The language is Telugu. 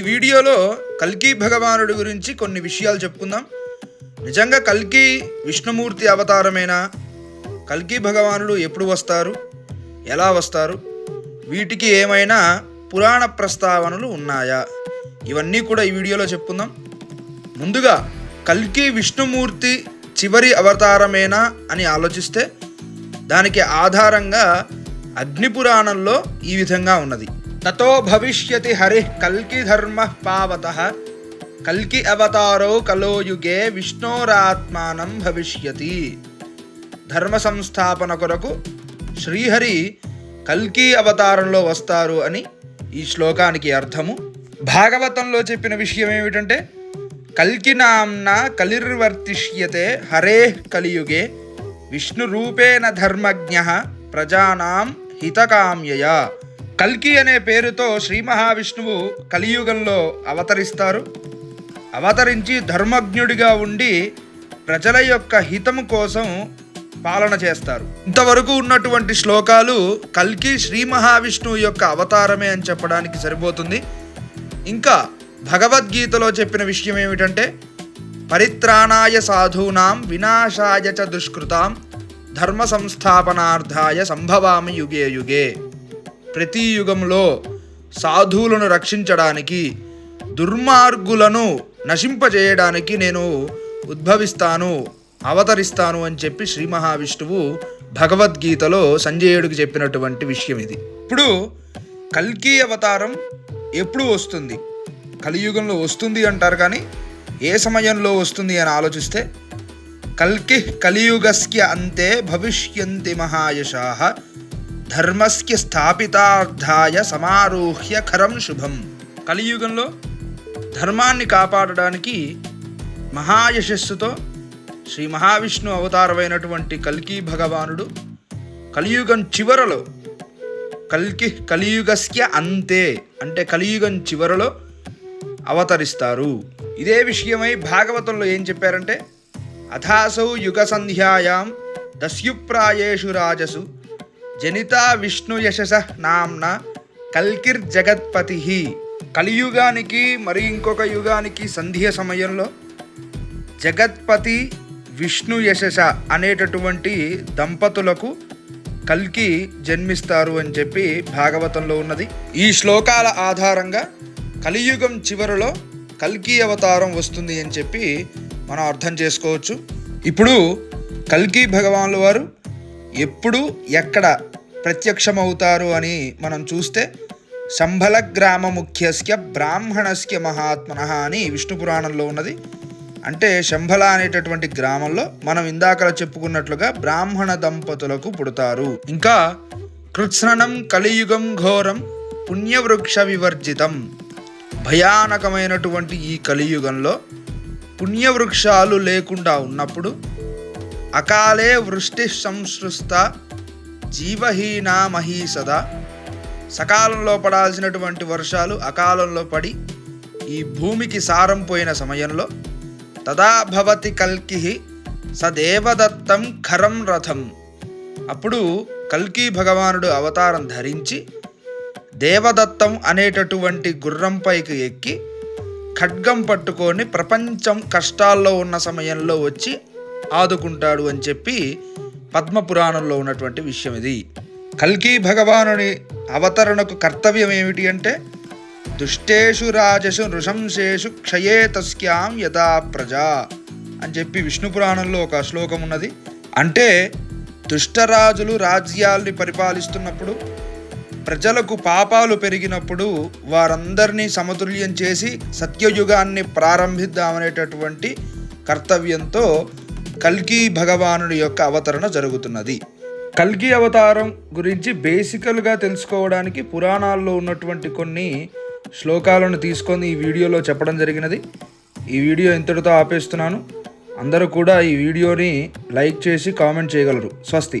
ఈ వీడియోలో కల్కి భగవానుడి గురించి కొన్ని విషయాలు చెప్పుకుందాం. నిజంగా కల్కి విష్ణుమూర్తి అవతారమేనా? కల్కి భగవానుడు ఎప్పుడు వస్తారు? ఎలా వస్తారు? వీటికి ఏమైనా పురాణ ప్రస్తావనలు ఉన్నాయా? ఇవన్నీ కూడా ఈ వీడియోలో చెప్పుకుందాం. ముందుగా కల్కి విష్ణుమూర్తి చివరి అవతారమేనా అని ఆలోచిస్తే దానికి ఆధారంగా అగ్నిపురాణంలో ఈ విధంగా ఉన్నది. తతో భవిష్యతి హరి కల్కి ధర్మ పావత. కల్కి అవతారో కలో యుగే విష్ణోరాత్మానం భవిష్యతి. ధర్మ సంస్థాపన కొరకు శ్రీహరి కల్కి అవతారంలో వస్తారు అని ఈ శ్లోకానికి అర్థము. భాగవతంలో చెప్పిన విషయం ఏమిటంటే కల్కి నామ్న కలిర్వర్తిష్యతే హరే కలియుగే విష్ణురూపేణ ధర్మజ్ఞ ప్రజానాం హితకామ్యయ. కల్కి అనే పేరుతో శ్రీ మహావిష్ణువు కలియుగంలో అవతరిస్తారు. అవతరించి ధర్మజ్ఞుడిగా ఉండి ప్రజల యొక్క హితము కోసం పాలన చేస్తారు. ఇంతవరకు ఉన్నటువంటి శ్లోకాలు కల్కి శ్రీ మహావిష్ణువు యొక్క అవతారమే అని చెప్పడానికి సరిపోతుంది. ఇంకా భగవద్గీతలో చెప్పిన విషయం ఏమిటంటే పరిత్రాణాయ సాధూనాం వినాశాయ చ దుష్కృతాం ధర్మ సంస్థాపనార్థాయ సంభవామి యుగే యుగే. ప్రతి యుగంలో సాధువులను రక్షించడానికి దుర్మార్గులను నశింపజేయడానికి నేను ఉద్భవిస్తాను అవతరిస్తాను అని చెప్పి శ్రీ మహావిష్ణువు భగవద్గీతలో సంజయుడికి చెప్పినటువంటి విషయం ఇది. ఇప్పుడు కల్కి అవతారం ఎప్పుడు వస్తుంది? కలియుగంలో వస్తుంది అంటారు కానీ ఏ సమయంలో వస్తుంది అని ఆలోచిస్తే కల్కి కలియుగస్య అంతే భవిష్యంతి మహాయశా ధర్మస్య స్థాపితార్థాయ సమారోహ్య ఖరం శుభం కలియుగంలో ధర్మాన్ని కాపాడడానికి మహాయశస్సుతో శ్రీ మహావిష్ణు అవతారమైనటువంటి కల్కి భగవానుడు కలియుగం చివరలో కల్కి కలియుగస్య అంతే అంటే కలియుగం చివరలో అవతరిస్తారు ఇదే విషయమై భాగవతంలో ఏం చెప్పారంటే అథాసౌ యుగ సంధ్యాయాం దస్యుప్రాయేషు రాజసు జనితా విష్ణు యశస నామ్న కల్కిర్ జగత్పతి కలియుగానికి మరి ఇంకొక యుగానికి సంధ్య సమయంలో జగత్పతి విష్ణు యశస అనేటటువంటి దంపతులకు కల్కి జన్మిస్తారు అని చెప్పి భాగవతంలో ఉన్నది. ఈ శ్లోకాల ఆధారంగా కలియుగం చివరిలో కల్కి అవతారం వస్తుంది అని చెప్పి మనం అర్థం చేసుకోవచ్చు. ఇప్పుడు కల్కి భగవానుల వారు ఎప్పుడు ఎక్కడ ప్రత్యక్షమవుతారు అని మనం చూస్తే శంభల గ్రామ ముఖ్యస్య బ్రాహ్మణస్య మహాత్మన అని విష్ణు పురాణంలో ఉన్నది. అంటే శంభల అనేటటువంటి గ్రామంలో మనం ఇందాకలా చెప్పుకున్నట్లుగా బ్రాహ్మణ దంపతులకు పుడతారు. ఇంకా కృత్స్నం కలియుగం ఘోరం పుణ్యవృక్ష వివర్జితం. భయానకమైనటువంటి ఈ కలియుగంలో పుణ్యవృక్షాలు లేకుండా ఉన్నప్పుడు అకాలే వృష్టి సంసృష్ట జీవహీనా మహీసద సకాలంలో పడాల్సినటువంటి వర్షాలు అకాలంలో పడి ఈ భూమికి సారం పోయిన సమయంలో తదా భవతి కల్కి సదేవదత్తం ఖరం రథం. అప్పుడు కల్కి భగవానుడు అవతారం ధరించి దేవదత్తం అనేటటువంటి గుర్రంపైకి ఎక్కి ఖడ్గం పట్టుకొని ప్రపంచం కష్టాల్లో ఉన్న సమయంలో వచ్చి ఆదుకుంటాడు అని చెప్పి పద్మపురాణంలో ఉన్నటువంటి విషయం ఇది. కల్కి భగవానుని అవతరణకు కర్తవ్యం ఏమిటి అంటే దుష్టేషు రాజసు నృశంసేషు క్షయే తస్యాం యథా ప్రజా అని చెప్పి విష్ణు పురాణంలో ఒక శ్లోకం ఉన్నది. అంటే దుష్టరాజులు రాజ్యాల్ని పరిపాలిస్తున్నప్పుడు ప్రజలకు పాపాలు పెరిగినప్పుడు వారందరినీ సమతుల్యం చేసి సత్యయుగాన్ని ప్రారంభిద్దామనేటటువంటి కర్తవ్యంతో కల్కి భగవానుడి యొక్క అవతరణ జరుగుతున్నది. కల్కి అవతారం గురించి బేసికల్గా తెలుసుకోవడానికి పురాణాల్లో ఉన్నటువంటి కొన్ని శ్లోకాలను తీసుకొని ఈ వీడియోలో చెప్పడం జరిగినది. ఈ వీడియో ఇంతటితో ఆపేస్తున్నాను. అందరూ కూడా ఈ వీడియోని లైక్ చేసి కామెంట్ చేయగలరు. స్వస్తి.